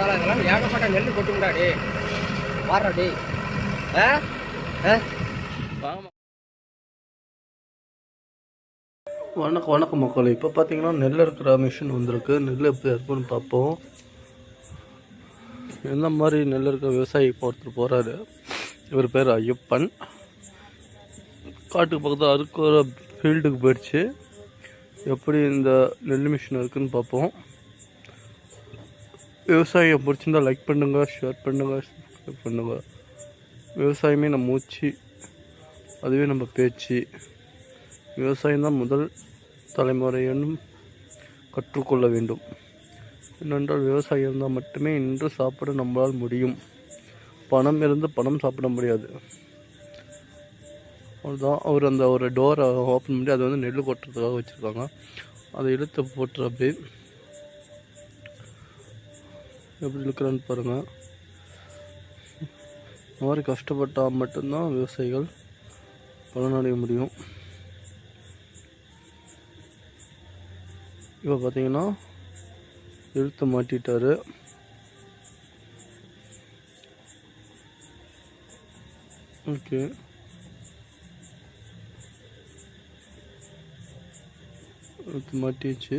கொண்டாடா இதெல்லாம் ஏகப்பட்ட நெல் கொட்டுங்கடா டே வாடுறா டே ஆ? வணக்கம் வணக்கம் மக்கள். இப்போ பார்த்தீங்கன்னா நெல் இருக்கிற மிஷின் வந்திருக்கு. நெல் எப்படி இருக்குன்னு பார்ப்போம் எந்த மாதிரி நெல் இருக்க விவசாயி இப்போ ஒருத்தர் போகிறாரு இவர் பேர் ஐயப்பன். காட்டுக்கு பக்கத்தில் அறுக்கிற ஃபீல்டுக்கு போயிடுச்சு. எப்படி இந்த நெல் மிஷின் இருக்குன்னு பார்ப்போம் விவசாயியை பிடிச்சிருந்தால் லைக் பண்ணுங்கள் ஷேர் பண்ணுங்கள் சப்ஸ்கிரைப் பண்ணுங்கள் விவசாயமே நம்ம மூச்சு அதுவே நம்ம பேச்சு. விவசாயம்தான் முதல் தலைமுறையினும் கற்றுக்கொள்ள வேண்டும். ஏனென்றால் விவசாயம் இருந்தால் மட்டுமே இன்று சாப்பிட நம்மளால் முடியும். பணம் இருந்து பணம் சாப்பிட முடியாது. அதுதான் அவர் அந்த ஒரு டோரை ஓப்பன் பண்ணி அதை வந்து நெல் கொட்டுறதுக்காக வச்சுருக்காங்க. அதை இழுத்து போட்டுற அப்படியே எப்படி இருக்கிறான்னு பாருங்கள் இந்த மாதிரி கஷ்டப்பட்டால் மட்டும்தான் விவசாயிகள் பலனடைய முடியும். இப்போ பார்த்தீங்கன்னா இழுத்து மாட்டிட்டாரு. ஓகே. இழுத்து மாட்டிச்சு